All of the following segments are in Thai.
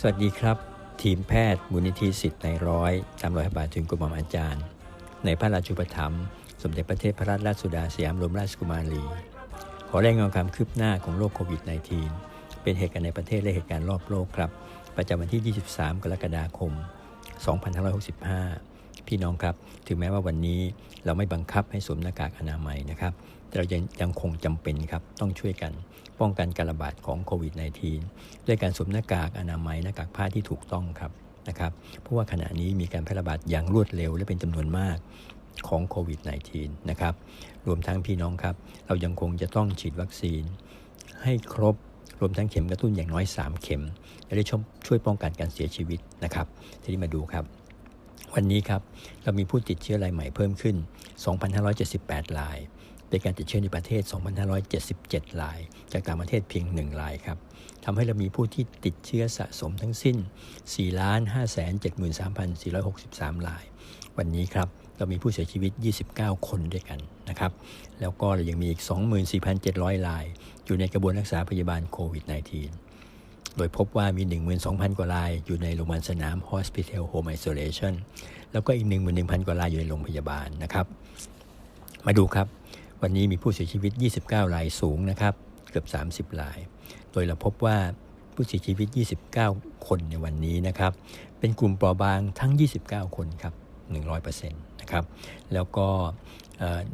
สวัสดีครับ ทีมแพทย์มูลนิธิสิทธิ์ในร้อยตามรอยพระบาทถึงกรมารอาจารย์ ในพระราชูปถัมภ์สมเด็จพระเทพรัตนราชสุดาสยามรมราชกุมารี ขอรายงานความคืบหน้าของโรคโควิด -19 เป็นเหตุการณ์ในประเทศและเหตุการณ์รอบโลกครับ ประจำวันที่ 23 กรกฎาคม 2565 พี่น้องครับ ถึงแม้ว่าวันนี้เราไม่บังคับให้สวมหน้ากากอนามัยนะครับ เรายังยังคงจำเป็นครับต้องช่วยกันป้องกันการระบาดของโควิด -19 ด้วยการสวมหน้ากากอนามัยหน้ากากผ้าที่ถูกต้องครับนะครับเพราะว่าขณะนี้มีการแพร่ระบาดอย่างรวดเร็วและเป็นจำนวนมากของโควิด -19 นะครับรวมทั้งพี่น้องครับ เรายังคงจะต้องฉีดวัคซีน ให้ครบรวมทั้งเข็มกระตุ้นอย่างน้อย 3 เข็มจะได้ช่วยป้องกันการเสียชีวิตนะครับ ทีนี้มาดูครับ วันนี้ครับ เรามีผู้ติดเชื้อรายใหม่เพิ่มขึ้น 2,578ราย เป็นการติดเชื้อในประเทศ 2,577ราย จากต่างประเทศเพียง 1 รายครับทำให้เรามีผู้ที่ติดเชื้อสะสมทั้งสิ้น 4,573,463 ราย วันนี้ครับเรามีผู้เสียชีวิต 29 คนด้วยกันนะครับ แล้วก็เรายังมีอีก 24,700 ราย อยู่ในกระบวนรักษาพยาบาลโควิด -19 โดยพบว่ามี 12,000 กว่าราย อยู่ในโรงพยาบาลสนาม Hospital Home Isolation แล้วก็อีก 11,000 กว่ารายอยู่ในโรงพยาบาลนะครับ มาดูครับ วันนี้มีผู้เสียชีวิต 29รายสูงนะครับเกือบ 30ราย โดยเราพบว่าผู้เสียชีวิต 29 คนในวันนี้นะครับ เป็นกลุ่มเปราะบางทั้ง 29 คนครับ 100%นะครับ แล้วก็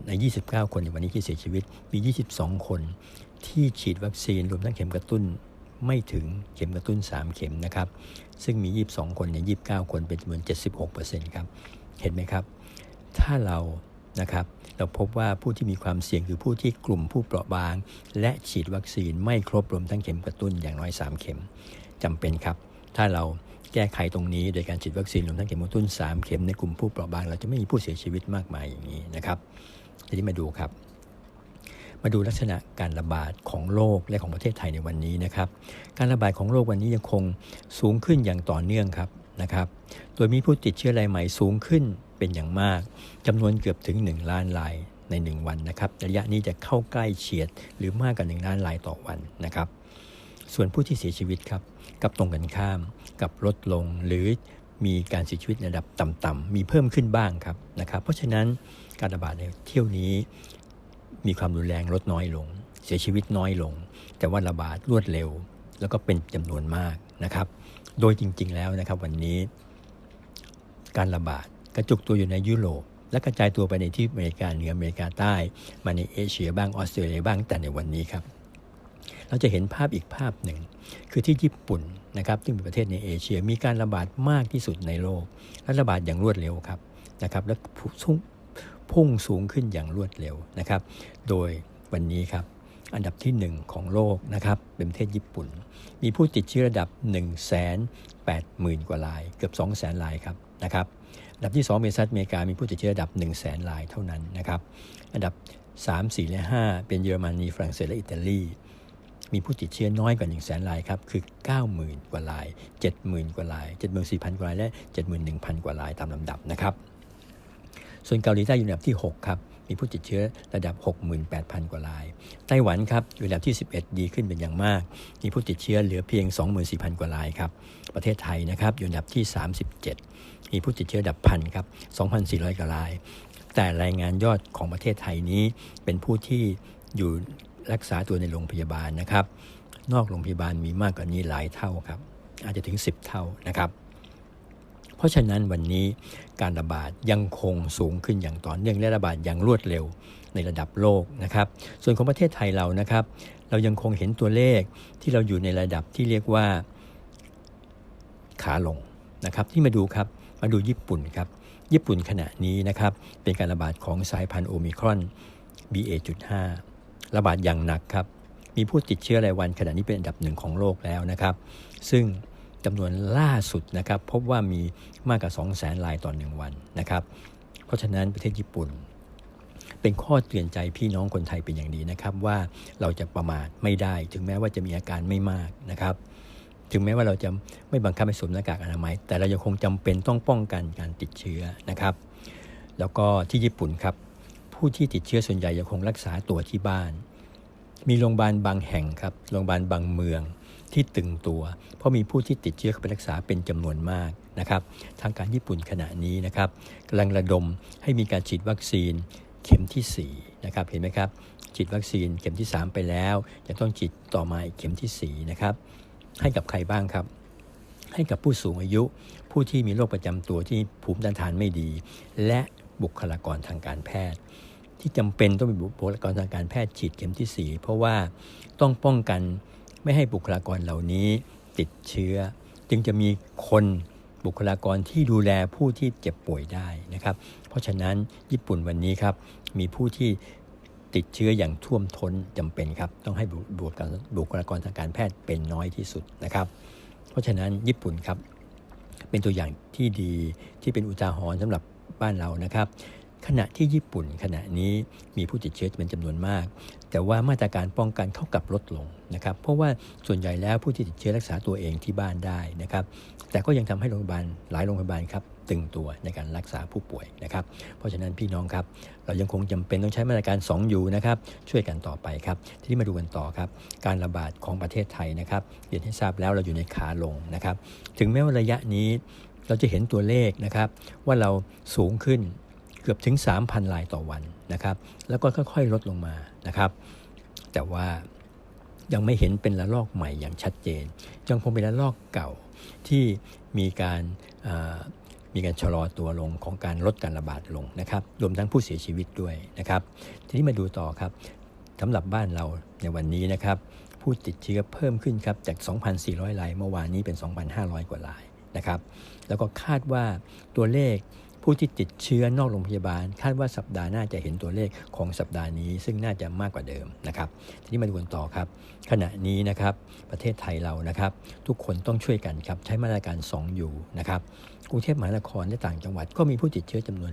ใน 29 คนในวันนี้ที่เสียชีวิต มี 22 คนที่ฉีดวัคซีนรวมทั้งเข็มกระตุ้นไม่ถึงเข็มกระตุ้น 3 เข็มนะครับ ซึ่งมี 22 คนใน 29 คนเป็นจำนวน 76%ครับ เห็นไหมครับ ถ้าเรา นะครับเราพบว่าผู้ที่มีความเสี่ยงคือผู้ที่กลุ่มผู้เปราะบาง และฉีดวัคซีนไม่ครบรวมทั้งเข็มกระตุ้นอย่างน้อย 3 เข็มจำเป็นครับ ถ้าเราแก้ไขตรงนี้โดยการฉีดวัคซีนรวมทั้งเข็มกระตุ้น 3 เข็มในกลุ่มผู้เปราะบาง เราจะไม่มีผู้เสียชีวิตมากมายอย่างนี้นะครับทีนี้มาดูครับ มาดูลักษณะการระบาดของโรคและของประเทศไทยในวันนี้นะครับ การระบาดของโรควันนี้ยังคงสูงขึ้นอย่างต่อเนื่องครับ นะครับ โดยมีผู้ติดเชื้อรายใหม่สูงขึ้นเป็นอย่างมากจำนวนเกือบถึง 1 ล้านรายใน 1 วันนะครับระยะนี้จะเข้าใกล้เฉียดหรือมากกว่า1ล้านรายต่อวันนะครับ ส่วนผู้ที่เสียชีวิตครับกับตรงกันข้ามกับลดลงหรือมีการเสียชีวิตในระดับต่ำๆมีเพิ่มขึ้นบ้างครับนะครับ เพราะฉะนั้นการระบาดในเที่ยวนี้ มีความรุนแรงลดน้อยลง เสียชีวิตน้อยลง แต่ว่าระบาดรวดเร็ว แล้วก็เป็นจำนวนมากนะครับ โดยจริง ๆ แล้วนะครับวันนี้การระบาดกระจุกตัวอยู่ในยุโรปและกระจายตัวไปในที่อเมริกาเหนืออเมริกาใต้ มาในเอเชียบ้างออสเตรเลียบ้างแต่ในวันนี้ครับ เราจะเห็นภาพอีกภาพหนึ่ง คือที่ญี่ปุ่นนะครับซึ่งเป็นประเทศในเอเชียมีการระบาดมากที่สุดในโลก และระบาดอย่างรวดเร็วครับนะครับและพุ่งสูงขึ้นอย่างรวดเร็วนะครับ โดยวันนี้ครับ อันดับที่ 1 ของโลกนะครับเป็นประเทศญี่ปุ่น มีผู้ติดเชื้อระดับ 1 8 0 0 0 0 กว่าราย เกือบ 2 0 0 0 0รายครับนะครับอันดับที่2เป็นสหรัฐอเมริกามีผู้ติดเชื้อระดับ 1 0 0 0 0แสนรายเท่านั้นนะครับอันดับ 3 4 และ 5 เป็นเยอรมนีฝรั่งเศสและอิตาลีมีผู้ติดเชื้อน้อยกว่า 1 0 0 0 0แสนรายครับ คือ 90,000 กว่าราย 70,000 กว่าราย 74,000 กว่าราย และ 71,000 กว่ารายตามลำดับนะครับ ส่วนเกาหลีใต้อยู่อันดับที่ 6 ครับ มีผู้ติดเชื้อระดับ 68,000 กว่าราย ไต้หวันครับอยู่อันดับที่ 11 ดีขึ้นเป็นอย่างมาก มีผู้ติดเชื้อเหลือเพียง 24,000 กว่ารายครับประเทศไทยนะครับอยู่อันดับที่ 37 มีผู้ติดเชื้อดับพันครับ 2,400 กว่าราย แต่รายงานยอดของประเทศไทยนี้เป็นผู้ที่อยู่รักษาตัวในโรงพยาบาลนะครับ นอกโรงพยาบาลมีมากกว่านี้หลายเท่าครับ อาจจะถึง 10 เท่านะครับ เพราะฉะนั้นวันนี้การระบาดยังคงสูงขึ้นอย่างต่อเนื่องและระบาดอย่างรวดเร็วในระดับโลกนะครับ ส่วนของประเทศไทยเรานะครับ เรายังคงเห็นตัวเลขที่เราอยู่ในระดับที่เรียกว่าขาลงนะครับ ที่มาดูครับมาดูญี่ปุ่นครับ ญี่ปุ่นขณะนี้นะครับ เป็นการระบาดของสายพันธุ์โอมิครอน BA.5 ระบาดอย่างหนักครับ มีผู้ติดเชื้อรายวันขณะนี้เป็นอันดับหนึ่งของโลกแล้วนะครับ ซึ่ง จำนวนล่าสุดนะครับพบว่ามีมากกว่า 2 0 0แสนรายต่อหนึ่งวันนะครับ เพราะฉะนั้นประเทศญี่ปุ่น เป็นข้อเตือนใจพี่น้องคนไทยเป็นอย่างดีนะครับ ว่าเราจะประมาทไม่ได้ ถึงแม้ว่าจะมีอาการไม่มากนะครับ ถึงแม้ว่าเราจะไม่บังคับให้สวมหน้ากากอนามัย แต่เรายังคงจำเป็นต้องป้องกันการติดเชื้อนะครับ แล้วก็ที่ญี่ปุ่นครับผู้ที่ติดเชื้อส่วนใหญ่ยังคงรักษาตัวที่บ้าน มีโรงพยาบาลบางแห่งครับ โรงพยาบาลบางเมืองที่ตึงตัว เพราะมีผู้ที่ติดเชื้อเข้าไปรักษาเป็นจำนวนมากนะครับ ทางการญี่ปุ่นขณะนี้นะครับกำลังระดมให้มีการฉีดวัคซีนเข็มที่4นะครับ เห็นไหมครับ ฉีดวัคซีนเข็มที่ 3 ไปแล้วจะต้องฉีดต่อมาอีกเข็มที่4นะครับ ให้กับใครบ้างครับ ให้กับผู้สูงอายุ ผู้ที่มีโรคประจำตัวที่ภูมิต้านทานไม่ดี และบุคลากรทางการแพทย์ ที่จำเป็นต้องมีบุคลากรทางการแพทย์ฉีดเข็มที่ 4 เพราะว่าต้องป้องกันไม่ให้บุคลากรเหล่านี้ติดเชื้อ จึงจะมีคนบุคลากรที่ดูแลผู้ที่เจ็บป่วยได้นะครับ เพราะฉะนั้นญี่ปุ่นวันนี้ครับมีผู้ที่ติดเชื้ออย่างท่วมท้นจำเป็นครับต้องให้บุคลากรทางการแพทย์เป็นน้อยที่สุดนะครับ เพราะฉะนั้นญี่ปุ่นครับเป็นตัวอย่างที่ดีที่เป็นอุทาหรณ์สำหรับบ้านเรานะครับ ขณะที่ญี่ปุ่นขณะนี้มีผู้ติดเชื้อเป็นจำนวนมาก แต่ว่ามาตรการป้องกันเข้ากับลดลงนะครับ เพราะว่าส่วนใหญ่แล้วผู้ที่ติดเชื้อรักษาตัวเองที่บ้านได้นะครับ แต่ก็ยังทำให้โรงพยาบาลหลายโรงพยาบาลครับตึงตัวในการรักษาผู้ป่วยนะครับ เพราะฉะนั้นพี่น้องครับ เรายังคงจำเป็นต้องใช้มาตรการ2อยู่นะครับ ช่วยกันต่อไปครับ ทีนี้มาดูกันต่อครับ การระบาดของประเทศไทยนะครับเรียนให้ทราบแล้วเราอยู่ในขาลงนะครับ ถึงแม้ว่าระยะนี้เราจะเห็นตัวเลขนะครับ ว่าเราสูงขึ้น กือบถึง 3,000รายต่อวันนะครับ แล้วก็ค่อยๆ ลดลงมานะครับ แต่ว่ายังไม่เห็นเป็นระลอกใหม่อย่างชัดเจน ยังคงเป็นระลอกเก่าที่มีการมีการชะลอตัวลงของการลดการระบาดลงนะครับ รวมทั้งผู้เสียชีวิตด้วยนะครับ ทีนี้มาดูต่อครับสำหรับบ้านเราในวันนี้นะครับ ผู้ติดเชื้อเพิ่มขึ้นครับจาก 2,400รายเมื่อวานนี้เป็น 2,500 กว่ารายนะครับ แล้วก็คาดว่าตัวเลข ผู้ที่ติดเชื้อนอกโรงพยาบาล คาดว่าสัปดาห์หน้าจะเห็นตัวเลขของสัปดาห์นี้ ซึ่งน่าจะมากกว่าเดิมนะครับทีนี้มาดูกันต่อครับ ขณะนี้นะครับประเทศไทยเรานะครับ ทุกคนต้องช่วยกันครับใช้มาตรการ 2 อยู่นะครับกรุงเทพมหานครและต่างจังหวัดก็มีผู้ติดเชื้อจำนวน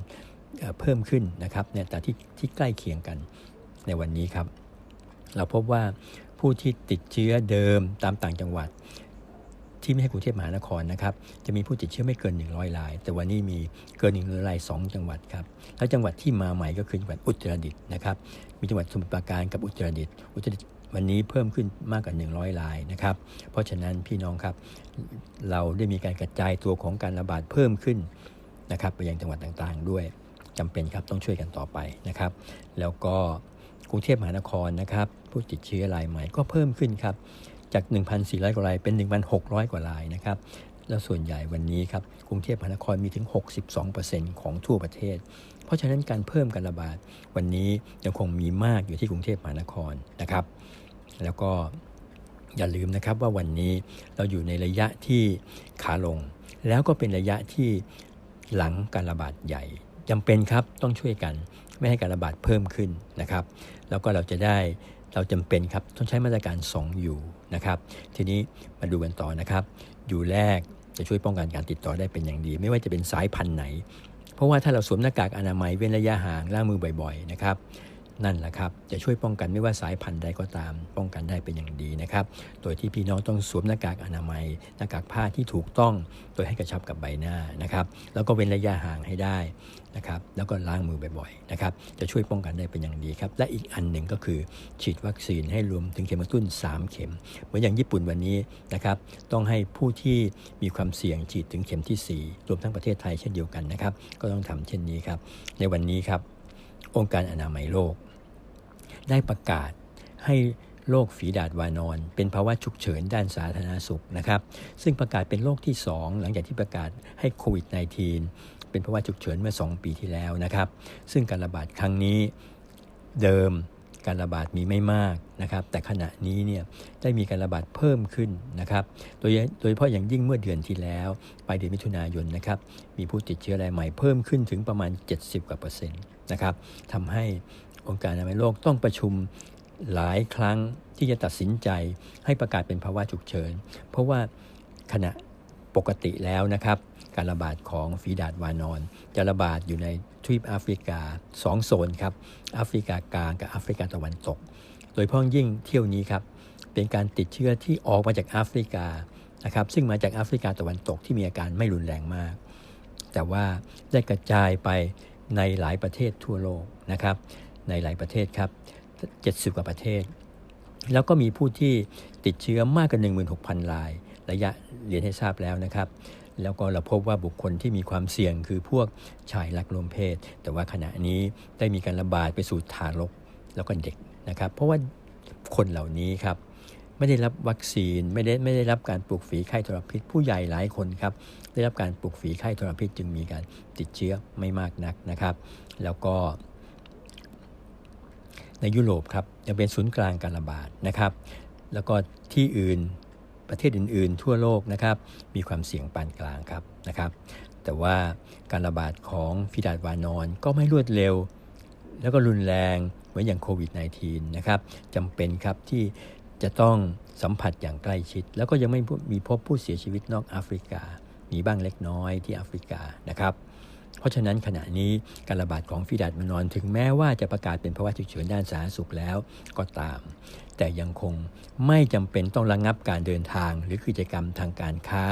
เพิ่มขึ้นนะครับเนี่ยแต่ที่ที่ใกล้เคียงกันในวันนี้ครับ เราพบว่าผู้ที่ติดเชื้อเดิมตามต่างจังหวัด ที่ไม่ให้กรุงเทพมหานครนะครับจะมีผู้ติดเชื้อไม่เกิน 100ราย แต่วันนี้มีเกิน100ราย2 จังหวัดครับแล้วจังหวัดที่มาใหม่ก็คือจังหวัดอุตรดิตถ์นะครับมีจังหวัดสมุทรปราการกับอุตรดิตถ์อุตรดิตถ์วันนี้เพิ่มขึ้นมากกว่า 100รายนะครับ เพราะฉะนั้นพี่น้องครับ เราได้มีการกระจายตัวของการระบาดเพิ่มขึ้นนะครับไปยังจังหวัดต่างๆ ด้วยจำเป็นครับต้องช่วยกันต่อไปนะครับ แล้วก็กรุงเทพมหานครนะครับ ผู้ติดเชื้อรายใหม่ก็เพิ่มขึ้นครับ จาก 1,400 กว่ารายเป็น 1,600 กว่ารายนะครับแล้วส่วนใหญ่วันนี้ครับกรุงเทพมหานครมีถึง 62%ของทั่วประเทศ เพราะฉะนั้นการเพิ่มการระบาดวันนี้ยังคงมีมากอยู่ที่กรุงเทพมหานครนะครับ แล้วก็อย่าลืมนะครับว่าวันนี้เราอยู่ในระยะที่ขาลง แล้วก็เป็นระยะที่หลังการระบาดใหญ่จำเป็นครับต้องช่วยกันไม่ให้การระบาดเพิ่มขึ้นนะครับ แล้วก็เราจะได้เราจำเป็นครับต้องใช้มาตรการ 2 อยู่นะครับ ทีนี้มาดูกันต่อนะครับ อยู่แรกจะช่วยป้องกันการติดต่อได้เป็นอย่างดี ไม่ว่าจะเป็นสายพันธุ์ไหน เพราะว่าถ้าเราสวมหน้ากากอนามัยเว้นระยะห่างล้างมือบ่อยๆนะครับนั่นแหละครับ จะช่วยป้องกันไม่ว่าสายพันธุ์ใดก็ตาม ป้องกันได้เป็นอย่างดีนะครับ โดยที่พี่น้องต้องสวมหน้ากากอนามัย หน้ากากผ้าที่ถูกต้อง โดยให้กระชับกับใบหน้านะครับ แล้วก็เว้นระยะห่างให้ได้ นะครับแล้วก็ล้างมือบ่อยๆนะครับจะช่วยป้องกันได้เป็นอย่างดีครับและอีกอันหนึ่งก็คือฉีดวัคซีนให้รวมถึงเข็มกระตุ้น 3 เข็ม เหมือนอย่างญี่ปุ่นวันนี้นะครับต้องให้ผู้ที่มีความเสี่ยงฉีดถึงเข็มที่ 4 รวมทั้งประเทศไทยเช่นเดียวกันนะครับก็ต้องทำเช่นนี้ครับในวันนี้ครับองค์การอนามัยโลก ได้ประกาศให้โรคฝีดาดวานอน เป็นภาวะฉุกเฉินด้านสาธารณสุขนะครับ ซึ่งประกาศเป็นโรคที่ 2 หลังจากที่ประกาศให้โควิด -19 เป็นภาวะฉุกเฉินเมื่อ 2 ปีที่แล้วนะครับ ซึ่งการระบาดครั้งนี้เดิมการระบาดมีไม่มากนะครับ แต่ขณะนี้เนี่ยได้มีการระบาดเพิ่มขึ้นนะครับ โดยโดยเฉพาะอย่างยิ่งเมื่อเดือนที่แล้วปลายเดือนมิถุนายนนะครับ มีผู้ติดเชื้อรายใหม่เพิ่มขึ้นถึงประมาณ 70 กว่าเปอร์เซ็นต์นะครับทำให้องค์การอนามัยโลกต้องประชุมหลายครั้งที่จะตัดสินใจให้ประกาศเป็นภาวะฉุกเฉิน เพราะว่าขณะปกติแล้วนะครับ การระบาดของฝีดาดวานอน จะระบาดอยู่ในทวีปแอฟริกา 2 โซนครับแอฟริกากลางกับแอฟริกาตะวันตก โดยพ้องยิ่งเที่ยวนี้ครับเป็นการติดเชื้อที่ออกมาจากแอฟริกานะครับซึ่งมาจากแอฟริกาตะวันตกที่มีอาการไม่รุนแรงมาก แต่ว่าได้กระจายไปในหลายประเทศทั่วโลกนะครับในหลายประเทศครับ 70 กว่าประเทศ แล้วก็มีผู้ที่ติดเชื้อมากกว่า16,000ราย ระยะเรียนให้ทราบแล้วนะครับ แล้วก็เราพบว่าบุคคลที่มีความเสี่ยงคือพวกชายรักลมเพศ แต่ว่าขณะนี้ได้มีการระบาดไปสู่ทารกแล้วก็เด็กนะครับ เพราะว่าคนเหล่านี้ครับไม่ได้รับวัคซีนไม่ได้ไม่ได้รับการปลูกฝีไข้ทรพิษผู้ใหญ่หลายคนครับได้รับการปลูกฝีไข้ทรพิษจึงมีการติดเชื้อไม่มากนักนะครับ แล้วก็ ในยุโรปครับยังเป็นศูนย์กลางการระบาดนะครับ แล้วก็ที่อื่น ประเทศอื่น ๆ ทั่วโลกนะครับมีความเสี่ยงปานกลางครับนะครับ แต่ว่าการระบาดของฟิดาดวานอนก็ไม่รวดเร็ว แล้วก็รุนแรงเหมือนอย่างโควิด -19 นะครับจำเป็นครับที่จะต้องสัมผัสอย่างใกล้ชิด แล้วก็ยังไม่มีพบผู้เสียชีวิตนอกแอฟริกา มีบ้างเล็กน้อยที่แอฟริกานะครับเพราะฉะนั้นขณะนี้การระบาดของฟีดาดมานอนถึงแม้ว่าจะประกาศเป็นภาวะฉุกเฉินด้านสาธารณสุขแล้วก็ตาม แต่ยังคงไม่จำเป็นต้องระงงับการเดินทาง หรือกิจกรรมทางการค้า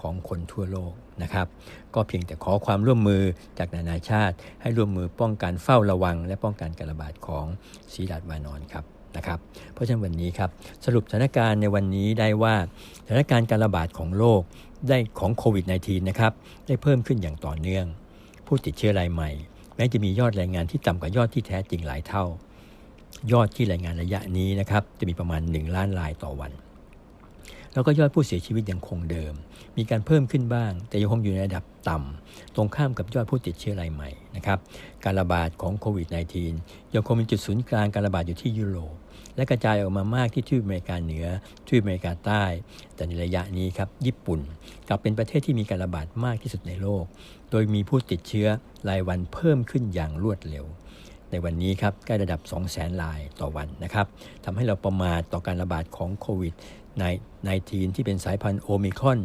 ของคนทั่วโลกนะครับ ก็เพียงแต่ขอความร่วมมือจากนานาชาติ ให้ร่วมมือป้องกันเฝ้าระวัง และป้องกันการระบาดของสีดาดวานอนครับนะครับเพราะฉะนั้นวันนี้ครับสรุปสถานการณ์ในวันนี้ได้ว่าสถานการณ์การระบาดของโรคได้ของโควิด -19 นะครับได้เพิ่มขึ้นอย่างต่อเนื่อง ผู้ติดเชื้อรายใหม่ แม้จะมียอดรายงานที่ต่ำกว่ายอดที่แท้จริงหลายเท่า ยอดที่รายงานระยะนี้นะครับจะมีประมาณ 1 ล้านรายต่อวัน แล้วก็ยอดผู้เสียชีวิตยังคงเดิม มีการเพิ่มขึ้นบ้าง แต่ยังคงอยู่ในระดับต่ำตรงข้ามกับยอดผู้ติดเชื้อรายใหม่นะครับการระบาดของโควิด -19 ยังคงมีจุดศูนย์กลางการระบาดอยู่ที่ยุโรปและกระจายออกมามากที่ทวีปอเมริกาเหนือทวีปอเมริกาใต้ แต่ในระยะนี้ครับญี่ปุ่นกลับเป็นประเทศที่มีการระบาดมากที่สุดในโลก โดยมีผู้ติดเชื้อรายวันเพิ่มขึ้นอย่างรวดเร็ว ในวันนี้ครับใกล้ระดับ 2 0 0 0 0 0รายต่อวันนะครับทำให้เราประมาทต่อการระบาดของโควิด -19 ที่เป็นสายพันธุ์โอมิคอน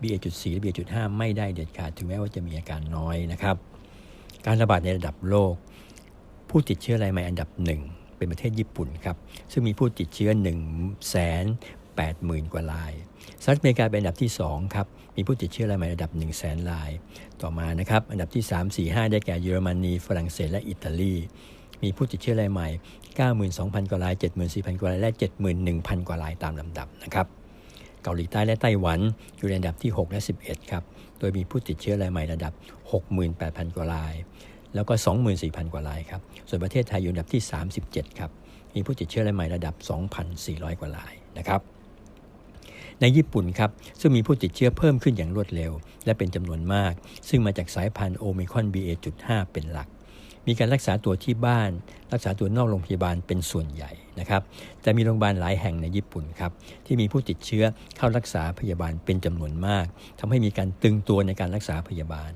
BA.4 และ BA.5 ไม่ได้เด็ดขาดถึงแม้ว่าจะมีอาการน้อยนะครับ การระบาดในระดับโลก ผู้ติดเชื้อรายใหม่อันดับหนึ่งเป็นประเทศญี่ปุ่นครับ ซึ่งมีผู้ติดเชื้อ1 8 0 0 0 0 กว่ารายสหรัฐอเมริกาเป็นอันดับที่ 2 ครับ มีผู้ติดเชื้อรายใหม่ระดับ 1 0 0 0 0แสนราย ต่อมานะครับ อันดับที่ 3 4 5 ได้แก่เยอรมนีฝรั่งเศสและอิตาลี มีผู้ติดเชื้อรายใหม่ 92,000 กว่าราย 74,000 กว่าราย และ 71,000 กว่ารายตามลำดับนะครับ เกาหลีใต้และไต้หวันอยู่ในอันดับที่ 6 และ 11 ครับ โดยมีผู้ติดเชื้อรายใหม่ระดับ 68,000 กว่าราย แล้วก็ 24,000 กว่ารายครับ ส่วนประเทศไทยอยู่อันดับที่ 37 ครับ มีผู้ติดเชื้อรายใหม่ระดับ 2,400 กว่ารายนะครับ ในญี่ปุ่นครับ ซึ่งมีผู้ติดเชื้อเพิ่มขึ้นอย่างรวดเร็ว และเป็นจำนวนมาก ซึ่งมาจากสายพันธุ์โอมิคอน BA.5 เป็นหลัก มีการรักษาตัวที่บ้าน รักษาตัวนอกโรงพยาบาลเป็นส่วนใหญ่นะครับแต่มีโรงพยาบาลหลายแห่งในญี่ปุ่นครับที่มีผู้ติดเชื้อเข้ารักษาพยาบาลเป็นจำนวนมากทำให้มีการตึงตัวในการรักษาพยาบาล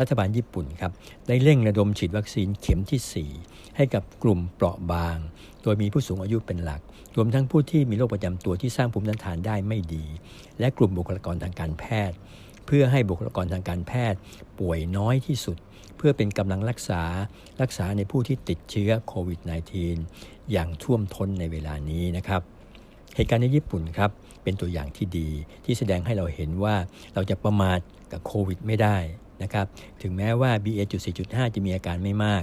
รัฐบาลญี่ปุ่นครับได้เร่งระดมฉีดวัคซีนเข็มที่ 4 ให้กับกลุ่มเปราะบาง โดยมีผู้สูงอายุเป็นหลัก รวมทั้งผู้ที่มีโรคประจำตัวที่สร้างภูมิต้านทานได้ไม่ดี และกลุ่มบุคลากรทางการแพทย์ เพื่อให้บุคลากรทางการแพทย์ ป่วยน้อยที่สุด เพื่อเป็นกำลังรักษารักษาในผู้ที่ติดเชื้อโควิด -19 อย่างท่วมท้นในเวลานี้นะครับเหตุการณ์ในญี่ปุ่นครับเป็นตัวอย่างที่ดีที่แสดงให้เราเห็นว่าเราจะประมาทกับโควิดไม่ได้นะครับถึงแม้ว่า BA.4.5 จะมีอาการไม่มาก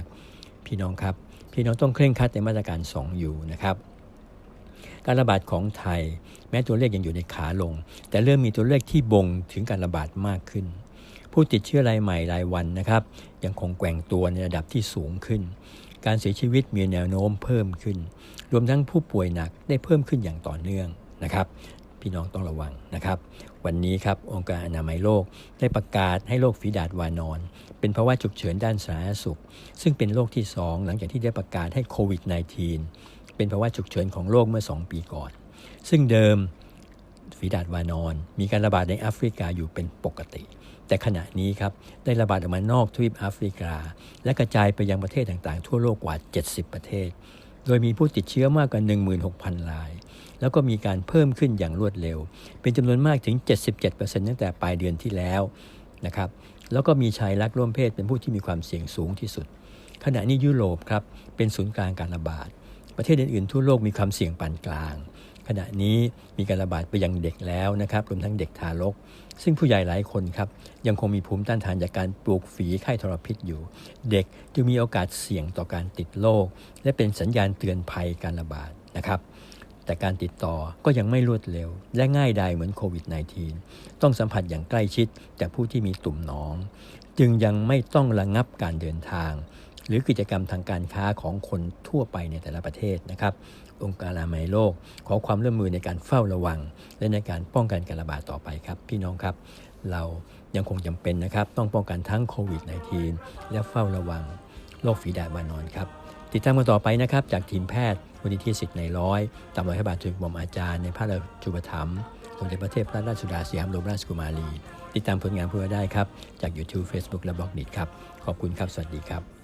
พี่น้องครับ พี่น้องต้องเคร่งครัดในมาตรการ 2 อยู่นะครับ การระบาดของไทย แม้ตัวเลขยังอยู่ในขาลง แต่เริ่มมีตัวเลขที่บ่งถึงการระบาดมากขึ้น ผู้ติดเชื้อรายใหม่รายวันนะครับ ยังคงแกว่งตัวในระดับที่สูงขึ้น การเสียชีวิตมีแนวโน้มเพิ่มขึ้น รวมทั้งผู้ป่วยหนักได้เพิ่มขึ้นอย่างต่อเนื่องนะครับ พี่น้องต้องระวังนะครับ วันนี้ครับองค์การอนามัยโลกได้ประกาศให้โรคฝีดาดวานอน เป็นภาวะฉุกเฉินด้านสาธารณสุข ซึ่งเป็นโรคที่ 2 หลังจากที่ได้ประกาศให้โควิด -19 เป็นภาวะฉุกเฉินของโลกเมื่อ 2 ปีก่อน ซึ่งเดิมฝีดาดวานอน มีการระบาดในแอฟริกาอยู่เป็นปกติ แต่ขณะนี้ครับได้ระบาดออกมานอกทวีปแอฟริกา และกระจายไปยังประเทศต่างๆ ทั่วโลกกว่า 70 ประเทศ โดยมีผู้ติดเชื้อมากกว่า16,000ราย แล้วก็มีการเพิ่มขึ้นอย่างรวดเร็ว เป็นจำนวนมากถึง 77%ตั้งแต่ปลายเดือนที่แล้วนะครับแล้วก็มีชายรักร่วมเพศเป็นผู้ที่มีความเสี่ยงสูงที่สุด ขณะนี้ยุโรปครับเป็นศูนย์กลางการระบาด ประเทศอื่นๆทั่วโลกมีความเสี่ยงปานกลาง ขณะนี้มีการระบาดไปยังเด็กแล้วนะครับรวมทั้งเด็กทารก ซึ่งผู้ใหญ่หลายคนครับยังคงมีภูมิต้านทานจากการปลูกฝีไข้ทรพิษอยู่ เด็กจึงมีโอกาสเสี่ยงต่อการติดโรคและเป็นสัญญาณเตือนภัยการระบาดนะครับ แต่การติดต่อก็ยังไม่รวดเร็ว และง่ายดายเหมือนโควิด -19 ต้องสัมผัสอย่างใกล้ชิดจากผู้ที่มีตุ่มหนอง จึงยังไม่ต้องระงับการเดินทาง หรือกิจกรรมทางการค้าของคนทั่วไปในแต่ละประเทศนะครับ องค์การอนามัยโลก ขอความร่วมมือในการเฝ้าระวัง และในการป้องกันการระบาดต่อไปครับ พี่น้องครับ เรายังคงจำเป็นนะครับ ต้องป้องกันทั้งโควิด -19 และเฝ้าระวังโรคฝีดาดวานอนครับ ติดตามกันต่อไปนะครับจากทีมแพทย์ มูลนิธิสิทธิ์ในร้อยตามรอยพระบาทถึงบอมอาจารย์ในพระราชุปถัมภ์สมเด็จพระเทพรัตนราชสุดาสยามบรมราชกุมารี ติดตามผลงานพวกเราได้ครับ จาก YouTube Facebook และบล็อกดิครับ ขอบคุณครับ สวัสดีครับ